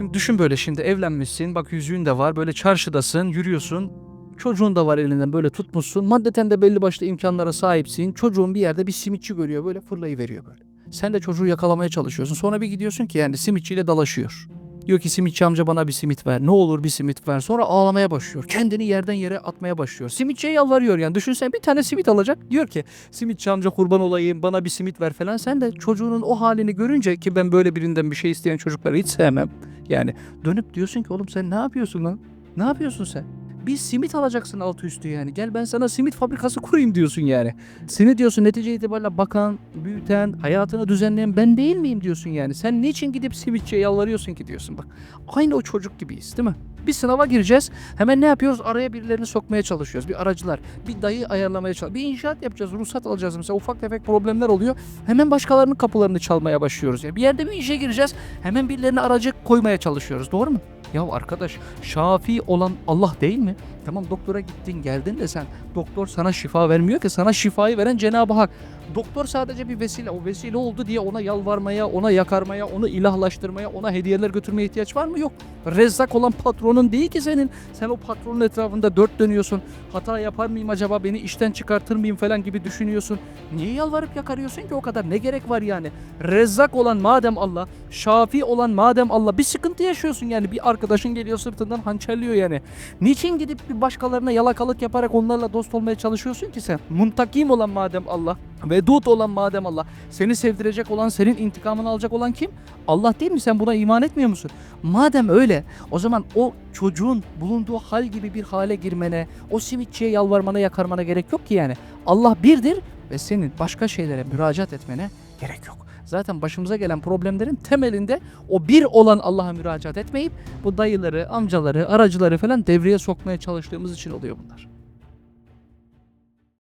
Şimdi düşün böyle şimdi evlenmişsin bak yüzüğün de var böyle çarşıdasın yürüyorsun çocuğun da var elinden böyle tutmuşsun maddeten de belli başlı imkanlara sahipsin çocuğun bir yerde bir simitçi görüyor böyle fırlayıveriyor böyle. Sen de çocuğu yakalamaya çalışıyorsun sonra bir gidiyorsun ki yani simitçiyle dalaşıyor. Diyor ki simitçi amca bana bir simit ver. Ne olur bir simit ver. Sonra ağlamaya başlıyor. Kendini yerden yere atmaya başlıyor. Simitçiye yalvarıyor yani. Düşünsen bir tane simit alacak. Diyor ki simitçi amca kurban olayım bana bir simit ver falan. Sen de çocuğunun o halini görünce ki ben böyle birinden bir şey isteyen çocukları hiç sevmem. Yani dönüp diyorsun ki oğlum sen ne yapıyorsun lan? Ne yapıyorsun sen? Bir simit alacaksın altı üstü yani. Gel ben sana simit fabrikası kurayım diyorsun yani. Seni diyorsun netice itibariyle bakan, büyüten, hayatını düzenleyen ben değil miyim diyorsun yani. Sen niçin gidip simitçiye yalvarıyorsun ki diyorsun bak. Aynı o çocuk gibiyiz değil mi? Bir sınava gireceğiz. Hemen ne yapıyoruz? Araya birilerini sokmaya çalışıyoruz. Bir aracılar, bir dayı ayarlamaya çalışıyoruz. Bir inşaat yapacağız, ruhsat alacağız mesela. Ufak tefek problemler oluyor. Hemen başkalarının kapılarını çalmaya başlıyoruz. Yani bir yerde bir işe gireceğiz. Hemen birilerine aracı koymaya çalışıyoruz. Doğru mu? Ya arkadaş şafi olan Allah değil mi? Tamam doktora gittin geldin de sen doktor sana şifa vermiyor ki sana şifayı veren Cenab-ı Hak. Doktor sadece bir vesile. O vesile oldu diye ona yalvarmaya, ona yakarmaya, onu ilahlaştırmaya, ona hediyeler götürmeye ihtiyaç var mı? Yok. Rezzak olan patronun değil ki senin. Sen o patronun etrafında dört dönüyorsun. Hata yapar mıyım acaba beni işten çıkartır mıyım falan gibi düşünüyorsun. Niye yalvarıp yakarıyorsun ki o kadar? Ne gerek var yani? Rezzak olan madem Allah, şafi olan madem Allah bir sıkıntı yaşıyorsun yani. Bir arkadaşın geliyor sırtından hançerliyor yani. Niçin gidip bir başkalarına yalakalık yaparak onlarla dost olmaya çalışıyorsun ki sen? Muntakim olan madem Allah, vedud olan madem Allah, seni sevdirecek olan, senin intikamını alacak olan kim? Allah değil mi? Sen buna iman etmiyor musun? Madem öyle, o zaman o çocuğun bulunduğu hal gibi bir hale girmene, o simitçiye yalvarmana, yakarmana gerek yok ki yani. Allah birdir ve senin başka şeylere müracaat etmene gerek yok. Zaten başımıza gelen problemlerin temelinde o bir olan Allah'a müracaat etmeyip bu dayıları, amcaları, aracıları falan devreye sokmaya çalıştığımız için oluyor bunlar.